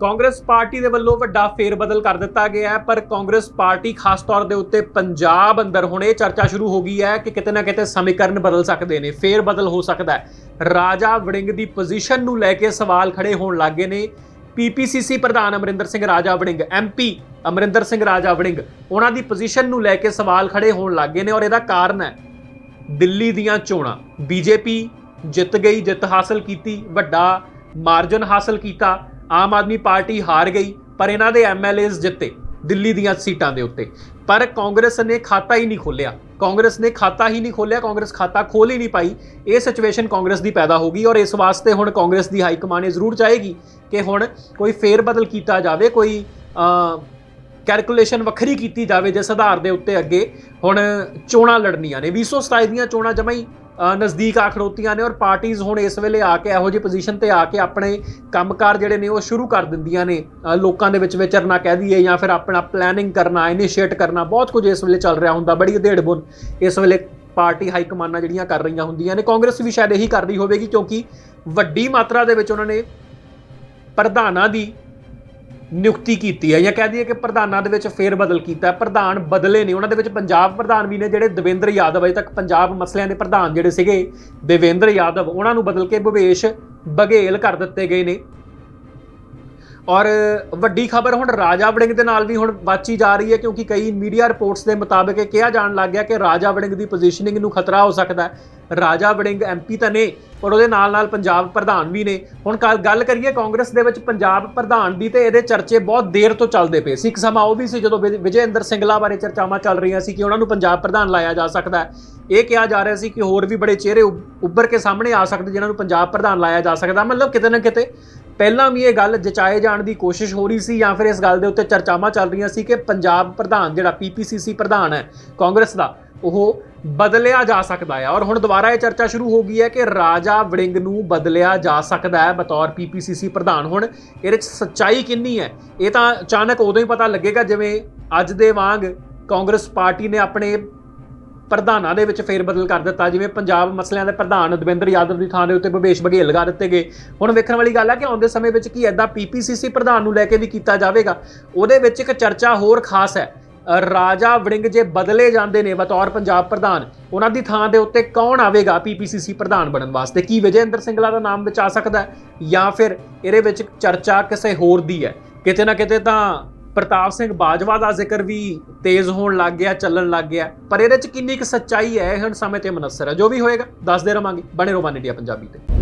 Congress party ਦੇ ਵੱਲੋਂ ਵੱਡਾ ਫੇਰਬਦਲ ਕਰ ਦਿੱਤਾ ਗਿਆ ਹੈ, ਪਰ ਕਾਂਗਰਸ ਪਾਰਟੀ ਖਾਸ ਤੌਰ ਦੇ ਉੱਤੇ ਪੰਜਾਬ ਅੰਦਰ ਹੁਣ ਇਹ ਚਰਚਾ ਸ਼ੁਰੂ ਹੋ ਗਈ ਹੈ ਕਿ ਕਿਤੇ ਨਾ ਕਿਤੇ ਸਮੀਕਰਨ ਬਦਲ ਸਕਦੇ ਨੇ, ਫੇਰਬਦਲ ਹੋ ਸਕਦਾ ਹੈ। ਰਾਜਾ ਵੜਿੰਗ ਦੀ ਪੋਜੀਸ਼ਨ ਨੂੰ ਲੈ ਕੇ ਸਵਾਲ ਖੜੇ ਹੋਣ ਲੱਗੇ ਨੇ। ਪੀਪੀਸੀਸੀ ਪ੍ਰਧਾਨ ਅਮਰਿੰਦਰ ਸਿੰਘ ਰਾਜਾ ਵੜਿੰਗ ਐਮਪੀ ਅਮਰਿੰਦਰ ਸਿੰਘ ਰਾਜਾ ਵੜਿੰਗ, ਉਹਨਾਂ ਦੀ ਪੋਜੀਸ਼ਨ ਨੂੰ ਲੈ ਕੇ ਸਵਾਲ ਖੜੇ ਹੋਣ ਲੱਗੇ ਨੇ ਔਰ ਇਹਦਾ ਕਾਰਨ ਹੈ ਦਿੱਲੀ ਦੀਆਂ ਚੋਣਾਂ। ਬੀਜੇਪੀ ਜਿੱਤ ਗਈ, ਜਿੱਤ ਹਾਸਲ ਕੀਤੀ, ਵੱਡਾ ਮਾਰਜਨ ਹਾਸਲ ਕੀਤਾ ਆਮ ਆਦਮੀ ਪਾਰਟੀ ਹਾਰ ਗਈ, ਪਰ ਇਹਨਾਂ ਦੇ ਐਮਐਲਏਜ਼ ਜਿੱਤੇ, ਦਿੱਲੀ ਦੀਆਂ ਸੀਟਾਂ ਦੇ ਉੱਤੇ। ਪਰ ਕਾਂਗਰਸ ਨੇ ਖਾਤਾ ਹੀ ਨਹੀਂ ਖੋਲਿਆ ਕਾਂਗਰਸ ਨੇ ਖਾਤਾ ਹੀ ਨਹੀਂ ਖੋਲਿਆ ਕਾਂਗਰਸ ਖਾਤਾ ਖੋਲ ਹੀ ਨਹੀਂ ਪਾਈ। ਇਹ ਸਿਚੁਏਸ਼ਨ ਕਾਂਗਰਸ ਦੀ ਪੈਦਾ ਹੋ ਗਈ ਔਰ ਇਸ ਵਾਸਤੇ ਹੁਣ ਕਾਂਗਰਸ ਦੀ ਹਾਈ ਕਮਾਂਡ ਇਹ ਜ਼ਰੂਰ ਚਾਹੇਗੀ ਕਿ ਹੁਣ ਕੋਈ ਫੇਰ ਬਦਲ ਕੀਤਾ ਜਾਵੇ, ਕੋਈ ਕੈਲਕੂਲੇਸ਼ਨ ਵੱਖਰੀ ਕੀਤੀ ਜਾਵੇ ਜਿਸ ਆਧਾਰ ਦੇ ਉੱਤੇ ਅੱਗੇ ਹੁਣ ਚੋਣਾਂ ਲੜਨੀਆਂ ਨੇ। 2027 ਦੀਆਂ ਚੋਣਾਂ ਜਮਾਂ ਨਜ਼ਦੀਕ ਆ ਖੜੋਤੀਆਂ ਨੇ ਔਰ ਪਾਰਟੀਆਂ ਹੁਣ ਇਸ ਵੇਲੇ ਆ ਕੇ ਇਹੋ ਜਿਹੀ ਪੋਜੀਸ਼ਨ ਤੇ ਆ ਕੇ ਆਪਣੇ ਕੰਮਕਾਰ ਜਿਹੜੇ ਨੇ ਉਹ ਸ਼ੁਰੂ ਕਰ ਦਿੰਦੀਆਂ ਨੇ। ਲੋਕਾਂ ਦੇ ਵਿੱਚ ਵਿਚਰਨਾ ਕਹਿ ਦਈਏ ਜਾਂ ਫਿਰ ਆਪਣਾ ਪਲੈਨਿੰਗ ਕਰਨਾ ਇਨੀਸ਼ੀਏਟ ਕਰਨਾ, ਬਹੁਤ ਕੁਝ ਇਸ ਵੇਲੇ ਚੱਲ ਰਿਹਾ ਹੁੰਦਾ, ਬੜੀ ਅਧੇੜ ਬੁਨ ਇਸ ਵੇਲੇ ਪਾਰਟੀ ਹਾਈ ਕਮਾਨਾਂ ਜਿਹੜੀਆਂ ਕਰ ਰਹੀਆਂ ਹੁੰਦੀਆਂ ਨੇ। ਕਾਂਗਰਸ ਵੀ ਸ਼ਾਇਦ ਇਹੀ ਕਰ ਰਹੀ ਹੋਵੇਗੀ ਕਿਉਂਕਿ ਵੱਡੀ ਮਾਤਰਾ ਦੇ ਵਿੱਚ ਉਹਨਾਂ ਨੇ ਪ੍ਰਧਾਨਾਂ ਦੀ ਨਿਯੁਕਤੀ ਕੀਤੀ ਹੈ ਜਾਂ ਕਹਿ ਦਈਏ ਕਿ ਪ੍ਰਧਾਨਾਂ ਦੇ ਵਿੱਚ ਫੇਰ ਬਦਲ ਕੀਤਾ ਹੈ, ਪ੍ਰਧਾਨ ਬਦਲੇ ਨੇ। ਉਹਨਾਂ ਦੇ ਵਿੱਚ ਪੰਜਾਬ ਪ੍ਰਧਾਨ ਵੀ ਨੇ, ਜਿਹੜੇ ਦਵਿੰਦਰ ਯਾਦਵ ਅਜੇ ਤੱਕ ਪੰਜਾਬ ਮਸਲਿਆਂ ਦੇ ਪ੍ਰਧਾਨ ਜਿਹੜੇ ਸੀਗੇ, ਦੇਵੇਂਦਰ ਯਾਦਵ, ਉਹਨਾਂ ਨੂੰ ਬਦਲ ਕੇ ਭੁਵੇਸ਼ ਬਘੇਲ ਕਰ ਦਿੱਤੇ ਗਏ ਨੇ। ਔਰ ਵੱਡੀ ਖਬਰ ਹੁਣ ਰਾਜਾ ਵੜਿੰਗ ਦੇ ਨਾਲ ਵੀ ਹੁਣ ਬਾਚੀ ਜਾ ਰਹੀ ਹੈ, ਕਿਉਂਕਿ ਕਈ ਮੀਡੀਆ ਰਿਪੋਰਟਸ ਦੇ ਮੁਤਾਬਕ ਇਹ ਕਿਹਾ ਜਾਣ ਲੱਗ ਗਿਆ ਕਿ ਰਾਜਾ ਵੜਿੰਗ ਦੀ ਪੋਜੀਸ਼ਨਿੰਗ ਨੂੰ ਖਤਰਾ ਹੋ ਸਕਦਾ ਹੈ। ਰਾਜਾ ਵੜਿੰਗ ਐਮਪੀ ਤਾਂ ਨੇ, ਪਰ ਉਹਦੇ ਨਾਲ ਨਾਲ ਪੰਜਾਬ ਪ੍ਰਧਾਨ ਵੀ ਨੇ। ਹੁਣ ਕੱਲ੍ਹ ਗੱਲ ਕਰੀਏ ਕਾਂਗਰਸ ਦੇ ਵਿੱਚ ਪੰਜਾਬ ਪ੍ਰਧਾਨ ਦੀ ਤੇ ਇਹਦੇ ਚਰਚੇ ਬਹੁਤ ਦੇਰ ਤੋਂ ਚੱਲਦੇ ਪਏ ਸੀ। ਇੱਕ ਸਮਾਂ ਉਹ ਵੀ ਸੀ ਜਦੋਂ ਵਿਜੇ ਵਿਜੇ ਇੰਦਰ ਸਿੰਗਲਾ ਬਾਰੇ ਚਰਚਾਵਾਂ ਚੱਲ ਰਹੀਆਂ ਸੀ ਕਿ ਉਹਨਾਂ ਨੂੰ ਪੰਜਾਬ ਪ੍ਰਧਾਨ ਲਾਇਆ ਜਾ ਸਕਦਾ ਹੈ। ਇਹ ਕਿਹਾ ਜਾ ਰਿਹਾ ਸੀ ਕਿ ਹੋਰ ਵੀ ਬੜੇ ਚਿਹਰੇ ਉੱਭ- ਉੱਭਰ ਕੇ ਸਾਹਮਣੇ ਆ ਸਕਦੇ ਜਿਨ੍ਹਾਂ ਨੂੰ ਪੰਜਾਬ ਪ੍ਰਧਾਨ ਲਾਇਆ ਜਾ ਸਕਦਾ। ਮਤਲਬ ਕਿਤੇ ਨਾ ਕਿਤੇ ਪਹਿਲਾਂ ਵੀ ਇਹ ਗੱਲ ਜਚਾਏ ਜਾਣ ਦੀ ਕੋਸ਼ਿਸ਼ ਹੋ ਰਹੀ ਸੀ ਜਾਂ ਫਿਰ ਇਸ ਗੱਲ ਦੇ ਉੱਤੇ ਚਰਚਾਵਾਂ ਚੱਲ ਰਹੀਆਂ ਸੀ ਕਿ ਪੰਜਾਬ ਪ੍ਰਧਾਨ ਜਿਹੜਾ ਪੀਪੀਸੀਸੀ ਪ੍ਰਧਾਨ ਹੈ ਕਾਂਗਰਸ ਦਾ ਉਹ ਬਦਲਿਆ ਜਾ ਸਕਦਾ ਹੈ। ਔਰ ਹੁਣ ਦੁਬਾਰਾ ਇਹ ਚਰਚਾ ਸ਼ੁਰੂ ਹੋ ਗਈ ਹੈ ਕਿ ਰਾਜਾ ਵੜਿੰਗ ਨੂੰ ਬਦਲਿਆ ਜਾ ਸਕਦਾ ਹੈ ਬਤੌਰ ਪੀਪੀਸੀਸੀ ਪ੍ਰਧਾਨ। ਹੁਣ ਇਹਦੇ 'ਚ ਸੱਚਾਈ ਕਿੰਨੀ ਹੈ? ਇਹ ਤਾਂ ਅਚਾਨਕ ਉਦੋਂ ਹੀ ਪਤਾ ਲੱਗੇਗਾ ਜਿਵੇਂ ਅੱਜ ਦੇ ਵਾਂਗ ਕਾਂਗਰਸ ਪਾਰਟੀ ਨੇ ਆਪਣੇ ਪ੍ਰਧਾਨਾਂ ਦੇ ਵਿੱਚ ਫੇਰ ਬਦਲ ਕਰ ਦਿੱਤਾ। ਜਿਵੇਂ ਪੰਜਾਬ ਮਸਲਿਆਂ ਦੇ ਪ੍ਰਧਾਨ ਦਵਿੰਦਰ ਯਾਦਵ ਦੀ ਥਾਂ ਦੇ ਉੱਤੇ ਭਵੇਸ਼ ਬਘੇਲ ਲਗਾ ਦਿੱਤੇ ਗਏ। ਹੁਣ ਵੇਖਣ ਵਾਲੀ ਗੱਲ ਹੈ ਕਿ ਆਉਂਦੇ ਸਮੇਂ ਵਿੱਚ ਕੀ ਐਦਾਂ ਪੀਪੀਸੀਸੀ ਪ੍ਰਧਾਨ ਨੂੰ ਲੈ ਕੇ ਵੀ ਕੀਤਾ ਜਾਵੇਗਾ? ਉਹਦੇ ਵਿੱਚ ਇੱਕ ਚਰਚਾ ਹੋਰ ਖਾਸ ਹੈ। ਰਾਜਾ ਵੜਿੰਗ ਜੇ ਬਦਲੇ ਜਾਂਦੇ ਨੇ ਬਤੌਰ ਪੰਜਾਬ ਪ੍ਰਧਾਨ, ਉਹਨਾਂ ਦੀ ਥਾਂ ਦੇ ਉੱਤੇ ਕੌਣ ਆਵੇਗਾ ਪੀਪੀਸੀਸੀ ਪ੍ਰਧਾਨ ਬਣਨ ਵਾਸਤੇ? ਕੀ ਵਿਜੇਂਦਰ ਸਿੰਗਲਾ ਦਾ ਨਾਮ ਵਿੱਚ ਆ ਸਕਦਾ ਹੈ? ਜਾਂ ਫਿਰ ਇਹਦੇ ਵਿੱਚ ਚਰਚਾ ਕਿਸੇ ਹੋਰ ਦੀ ਹੈ? ਕਿਤੇ ਨਾ ਕਿਤੇ ਤਾਂ ਪ੍ਰਤਾਪ ਸਿੰਘ ਬਾਜਵਾ ਦਾ ਜ਼ਿਕਰ ਵੀ ਤੇਜ਼ ਹੋਣ ਲੱਗ ਗਿਆ, ਚੱਲਣ ਲੱਗ ਗਿਆ। ਪਰ ਇਹਦੇ ਚ ਕਿੰਨੀ ਕੁ ਸੱਚਾਈ ਹੈ, ਇਹ ਹੁਣ ਸਮੇਂ ਤੇ ਮਨਸਰ ਹੈ। ਜੋ ਵੀ ਹੋਏਗਾ, ਦੱਸਦੇ ਰਵਾਂਗੇ। ਬਣੇ ਰਹੋ ਇੰਡੀਆ ਪੰਜਾਬੀ ਤੇ।